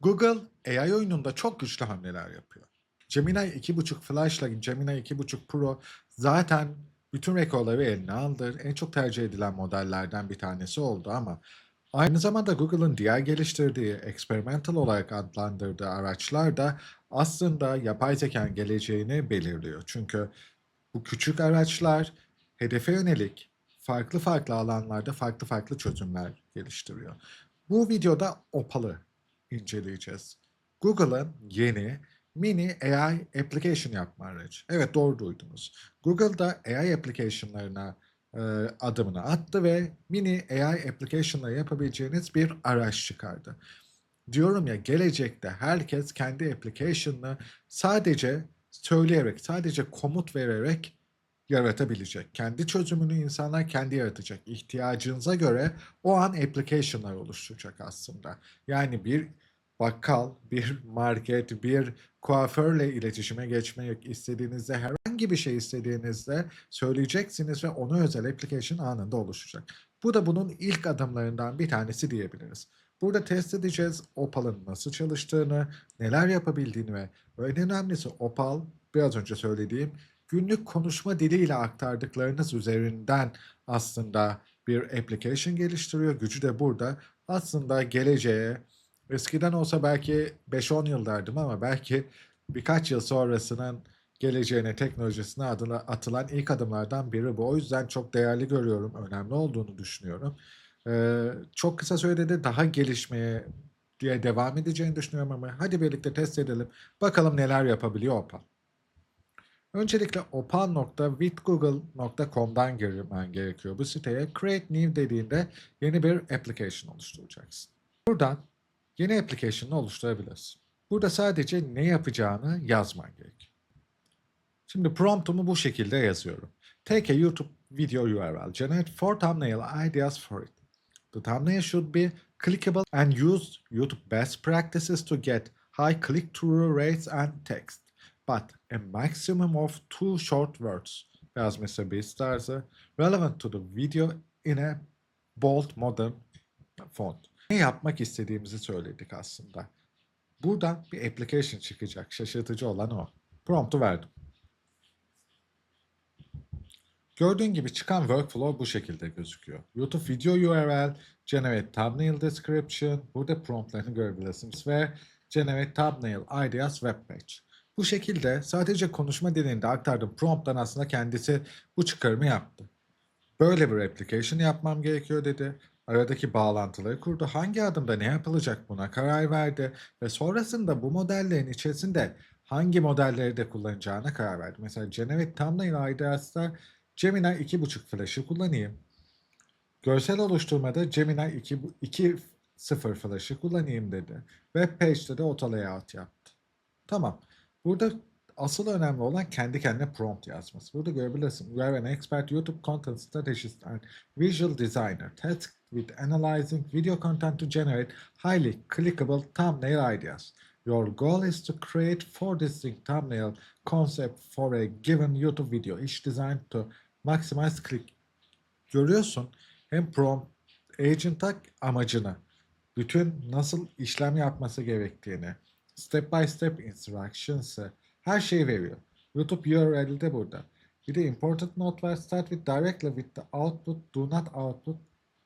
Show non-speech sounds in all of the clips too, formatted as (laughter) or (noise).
Google AI oyununda çok güçlü hamleler yapıyor. Gemini 2.5 Flash ile Gemini 2.5 Pro zaten bütün rekorları eline aldı. En çok tercih edilen modellerden bir tanesi oldu ama aynı zamanda Google'ın diğer geliştirdiği, experimental olarak adlandırdığı araçlar da aslında yapay zekanın geleceğini belirliyor. Çünkü bu küçük araçlar hedefe yönelik farklı farklı alanlarda farklı farklı çözümler geliştiriyor. Bu videoda Opal'ı inceleyeceğiz. Google'ın yeni mini AI application yapma aracı. Evet doğru duydunuz. Google'da AI application'larına e, adımını attı ve mini AI application'la yapabileceğiniz bir araç çıkardı. Diyorum ya gelecekte herkes kendi application'ını sadece söyleyerek, sadece komut vererek yaratabilecek. Kendi çözümünü insanlar kendi yaratacak. İhtiyacınıza göre o an application'lar oluşturacak aslında. Yani bir bakkal, bir market, bir kuaförle iletişime geçmek istediğinizde herhangi bir şey istediğinizde söyleyeceksiniz ve ona özel application anında oluşacak. Bu da bunun ilk adımlarından bir tanesi diyebiliriz. Burada test edeceğiz Opal'ın nasıl çalıştığını, neler yapabildiğini ve en önemlisi Opal biraz önce söylediğim günlük konuşma diliyle aktardıklarınız üzerinden aslında bir application geliştiriyor. Gücü de burada. Aslında geleceğe eskiden olsa belki 5-10 yıl derdim ama belki birkaç yıl sonrasının geleceğine, teknolojisine adına atılan ilk adımlardan biri bu. O yüzden çok değerli görüyorum, önemli olduğunu düşünüyorum. Ee, çok kısa sürede de daha gelişmeye diye devam edeceğini düşünüyorum ama hadi birlikte test edelim. Bakalım neler yapabiliyor Opal. Öncelikle opal.withgoogle.com'dan girmen gerekiyor. Bu siteye create new dediğinde yeni bir application oluşturacaksın. Buradan yeni application'ı oluşturabilirsin. Burada sadece ne yapacağını yazman gerekiyor. Şimdi promptumu bu şekilde yazıyorum. Take a YouTube video URL. Generate four thumbnail ideas for it. The thumbnail should be clickable and use YouTube best practices to get high click-through rates and text but a maximum of two short words as Mr. Beast tarzı relevant to the video in a bold modern font. Ne yapmak istediğimizi söyledik aslında. Buradan bir application çıkacak. Şaşırtıcı olan o. Prompt'u verdim. Gördüğün gibi çıkan workflow bu şekilde gözüküyor. YouTube video URL, generate thumbnail description, burada promptlarını görebilirsiniz ve generate thumbnail ideas web page. Bu şekilde sadece konuşma dilinde aktardığım prompttan aslında kendisi bu çıkarımı yaptı. Böyle bir application yapmam gerekiyor dedi. Aradaki bağlantıları kurdu. Hangi adımda ne yapılacak buna karar verdi. Ve sonrasında bu modellerin içerisinde hangi modelleri de kullanacağına karar verdi. Mesela Generate Thumbnail IDEAS'ta Gemini 2.5 Flash'ı kullanayım. Görsel oluşturmada Gemini 2.0 Flash'ı kullanayım dedi. Web page'de de auto layout yaptı. Tamam. Burada asıl önemli olan kendi kendine prompt yazması. Burada görebilirsin. You are an expert YouTube content strategist and visual designer tasked with analyzing video content to generate highly clickable thumbnail ideas. Your goal is to create four distinct thumbnail concepts for a given YouTube video, each designed to maximize click. Görüyorsun hem prompt agent'a amacını, bütün nasıl işlem yapması gerektiğini, step by step instructions'ı her şeyi veriyor. YouTube URL'i de burada. Bir de important note var. Start with directly with the output. Do not output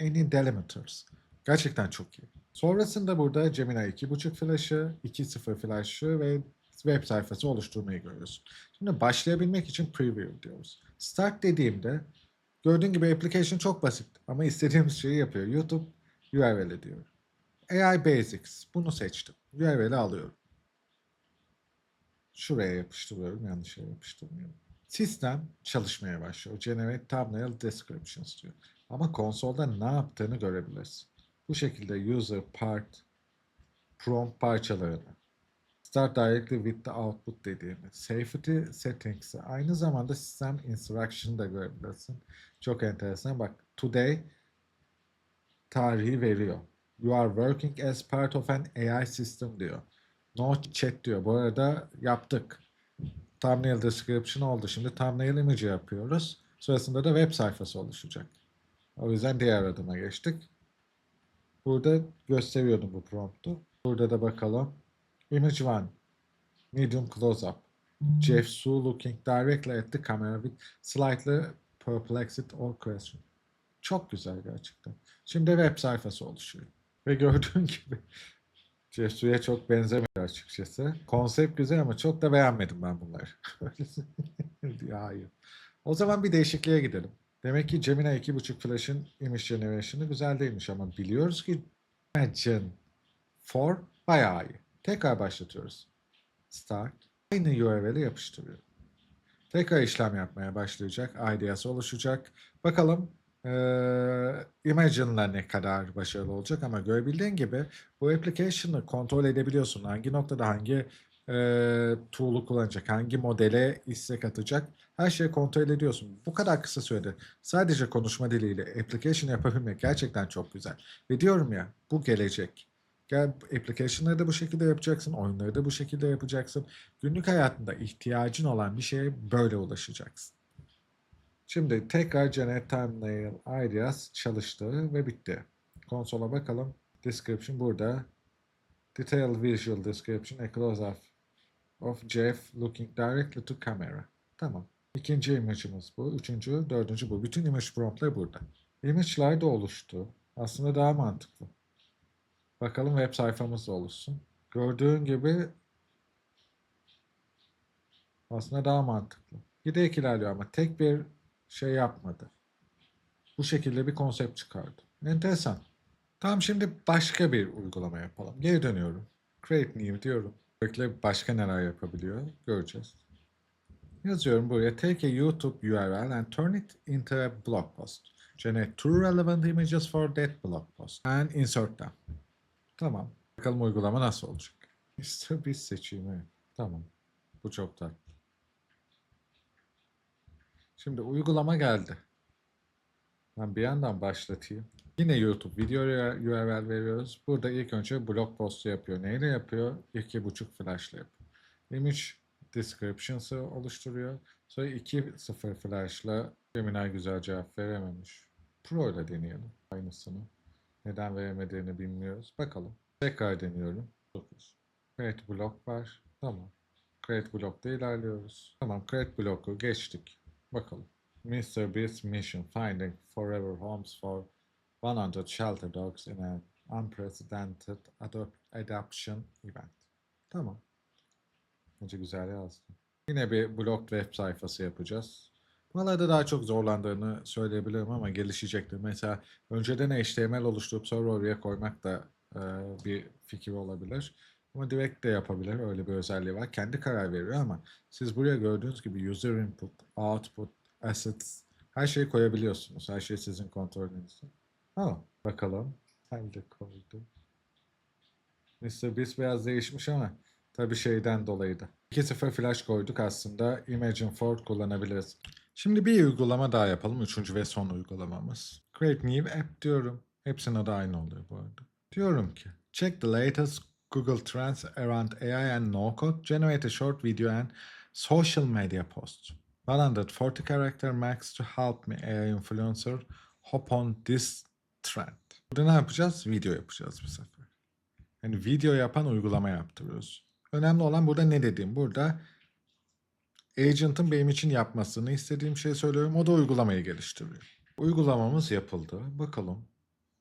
any delimiters. Gerçekten çok iyi. Sonrasında burada Gemini 2.5 flash'ı, 2.0 flash'ı ve web sayfası oluşturmayı görüyorsun. Şimdi başlayabilmek için preview diyoruz. Start dediğimde gördüğün gibi application çok basit ama istediğimiz şeyi yapıyor. YouTube URL'i diyor. AI Basics. Bunu seçtim. URL'i alıyorum. Şuraya yapıştırıyorum. Yanlış yere yapıştırmıyorum. Sistem çalışmaya başlıyor. Generate Thumbnail Descriptions diyor. Ama konsolda ne yaptığını görebilirsin. Bu şekilde user part prompt parçalarını Start directly with the output dediğimiz safety settings'i aynı zamanda sistem instruction'ı da görebilirsin. Çok enteresan. Bak today tarihi veriyor. You are working as part of an AI system diyor. No chat diyor. Bu arada yaptık. Thumbnail description oldu. Şimdi thumbnail image yapıyoruz. Sonrasında da web sayfası oluşacak. O yüzden diğer adıma geçtik. Burada gösteriyordum bu promptu. Burada da bakalım. Image 1. Medium close-up. Jeff Su looking directly at the camera with slightly perplexed or question. Çok güzel gerçekten. Şimdi web sayfası oluşuyor. Ve gördüğün (laughs) gibi Jeff Su'ya çok benzemiyor açıkçası. Konsept güzel ama çok da beğenmedim ben bunları. (laughs) hayır. O zaman bir değişikliğe gidelim. Demek ki Gemini 2.5 Flash'ın Image Generation'ı güzel değilmiş ama biliyoruz ki Imagine 4 bayağı iyi. Tekrar başlatıyoruz. Start. Aynı URL'i yapıştırıyor. Tekrar işlem yapmaya başlayacak. ID'si oluşacak. Bakalım eee Imagine'la ne kadar başarılı olacak ama görebildiğin gibi bu application'ı kontrol edebiliyorsun. Hangi noktada hangi eee tool'u kullanacak, hangi modele istek atacak her şeyi kontrol ediyorsun. Bu kadar kısa sürede sadece konuşma diliyle application yapabilmek gerçekten çok güzel. Ve diyorum ya bu gelecek. Gel application'ları da bu şekilde yapacaksın, oyunları da bu şekilde yapacaksın. Günlük hayatında ihtiyacın olan bir şeye böyle ulaşacaksın. Şimdi tekrar Generate Thumbnail Ideas çalıştı ve bitti. Konsola bakalım. Description burada. Detailed Visual Description, a close-up of Jeff looking directly to camera. Tamam. İkinci image'ımız bu. Üçüncü, dördüncü bu. Bütün image promptlar burada. Image'lar da oluştu. Aslında daha mantıklı. Bakalım web sayfamız da oluşsun. Gördüğün gibi aslında daha mantıklı. Giderek ilerliyor ama tek bir şey yapmadı. Bu şekilde bir konsept çıkardı. Enteresan. Tamam şimdi başka bir uygulama yapalım. Geri dönüyorum. Create new diyorum. Böylelikle başka neler yapabiliyor göreceğiz. Yazıyorum buraya take a YouTube URL and turn it into a blog post. Generate two relevant images for that blog post and insert them. Tamam. Bakalım uygulama nasıl olacak. (laughs) İşte bir seçeyim. Tamam. Bu çok tatlı. Şimdi uygulama geldi. Ben bir yandan başlatayım. Yine YouTube video URL veriyoruz. Burada ilk önce blog postu yapıyor. Neyle yapıyor? 2.5 flash ile yapıyor. Image descriptions'ı oluşturuyor. Sonra 2.0 flash'la Gemini güzel cevap verememiş. Pro ile deneyelim aynısını. Neden veremediğini bilmiyoruz. Bakalım. Tekrar deniyorum. 9. Create block var. Tamam. Create block'ta ilerliyoruz. Tamam. Create block'u geçtik. Bakalım. Mr. Beast mission finding forever homes for 100 shelter dogs in an unprecedented adop- adoption event. Tamam. Bence güzel yazdım. Yine bir blog web sayfası yapacağız. Buralarda daha çok zorlandığını söyleyebilirim ama gelişecektir. Mesela önceden HTML oluşturup sonra oraya koymak da e, bir fikir olabilir. Ama direkt de yapabilir. Öyle bir özelliği var. Kendi karar veriyor ama siz buraya gördüğünüz gibi user input, output, assets her şeyi koyabiliyorsunuz. Her şey sizin kontrolünüzde. Ha, bakalım. Ben de koydum. Mr. Beast biraz değişmiş ama tabii şeyden dolayı da. 2.0 flash koyduk aslında. Imagine 4 kullanabiliriz. Şimdi bir uygulama daha yapalım. Üçüncü ve son uygulamamız. Create New App diyorum. Hepsinin adı aynı oluyor bu arada. Diyorum ki check the latest Google Trends around AI and no code. Generate a short video and social media post. 140 character max to help me AI influencer hop on this trend. Burada ne yapacağız? Video yapacağız bu sefer. Yani video yapan uygulama yaptırıyoruz. Önemli olan burada ne dediğim. Burada agent'ın benim için yapmasını istediğim şey söylüyorum. O da uygulamayı geliştiriyor. Uygulamamız yapıldı. Bakalım.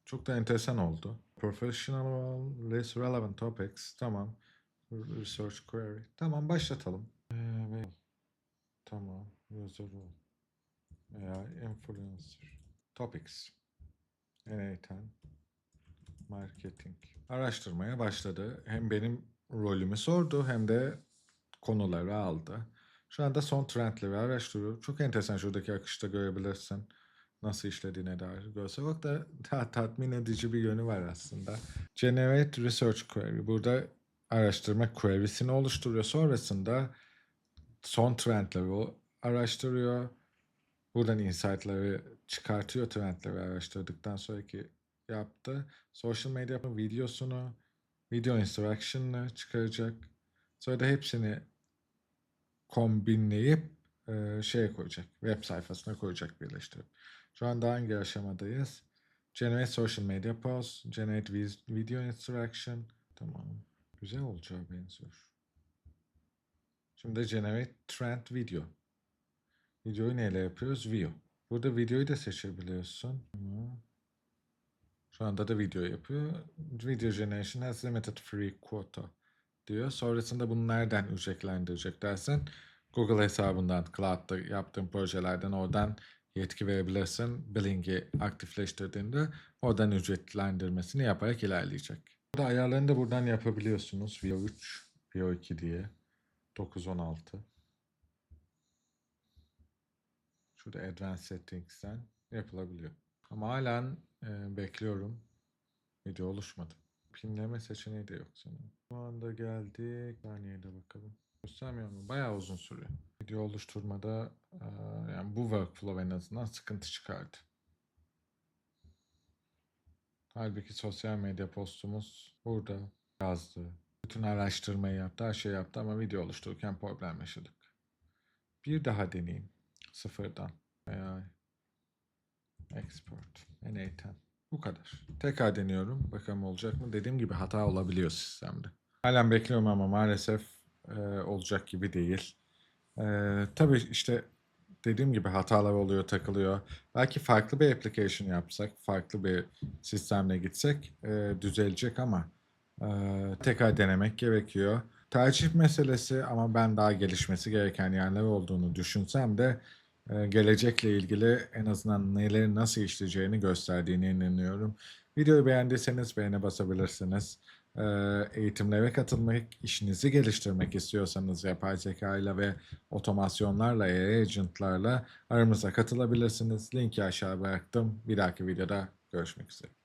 Çok da enteresan oldu. Professional less relevant topics. Tamam. Research query. Tamam başlatalım. Evet. Tamam. User. Veya influencer. Topics. NA10. Marketing. Araştırmaya başladı. Hem benim rolümü sordu hem de konuları aldı. Şu anda son trendleri araştırıyor. Çok enteresan şuradaki akışta görebilirsin. Nasıl işlediğine dair görsel olarak da ta- tatmin edici bir yönü var aslında. Generate Research Query. Burada araştırma query'sini oluşturuyor. Sonrasında son trendleri o araştırıyor. Buradan insight'ları çıkartıyor trendleri araştırdıktan sonraki yaptı. Social medya videosunu, video instruction'ını çıkaracak. Sonra da hepsini kombinleyip e, şeye koyacak. Web sayfasına koyacak birleştirip. Şu anda hangi aşamadayız? Generate social media post, generate video instruction, Tamam. Güzel olacağı benziyor. Şimdi generate trend video. Videoyu neyle yapıyoruz? View. Burada videoyu da seçebiliyorsun. Şu anda da video yapıyor. Video generation has limited free quota diyor. Sonrasında bunu nereden ücretlendirecek dersen Google hesabından, Cloud'da yaptığın projelerden oradan yetki verebilirsin. Billing'i aktifleştirdiğinde oradan ücretlendirmesini yaparak ilerleyecek. Burada ayarlarını da buradan yapabiliyorsunuz. VO3, VO2 diye. 916. Şurada Advanced Settings'ten yapılabiliyor. Ama halen e, bekliyorum. Video oluşmadı. Pinleme seçeneği de yok sanırım. Şu anda geldik. Saniyeye de bakalım. Göstermiyor mu? Bayağı uzun sürüyor. Video oluşturmada e, yani bu workflow en azından sıkıntı çıkardı. Halbuki sosyal medya postumuz burada yazdı. Bütün araştırmayı yaptı, her şey yaptı ama video oluştururken problem yaşadık. Bir daha deneyeyim. Sıfırdan. AI Export. NA10. Bu kadar. Tekrar deniyorum. Bakalım olacak mı? Dediğim gibi hata olabiliyor sistemde. Halen bekliyorum ama maalesef e, olacak gibi değil. E, tabii işte dediğim gibi hatalar oluyor, takılıyor. Belki farklı bir application yapsak, farklı bir sistemle gitsek e, düzelecek ama e, tekrar denemek gerekiyor. Tercih meselesi ama ben daha gelişmesi gereken yerler olduğunu düşünsem de e, gelecekle ilgili en azından neleri nasıl işleyeceğini gösterdiğine inanıyorum. Videoyu beğendiyseniz beğene basabilirsiniz. E, eğitimlere katılmak, işinizi geliştirmek istiyorsanız yapay zeka ile ve otomasyonlarla, AI agentlarla aramıza katılabilirsiniz. Linki aşağı bıraktım. Bir dahaki videoda görüşmek üzere.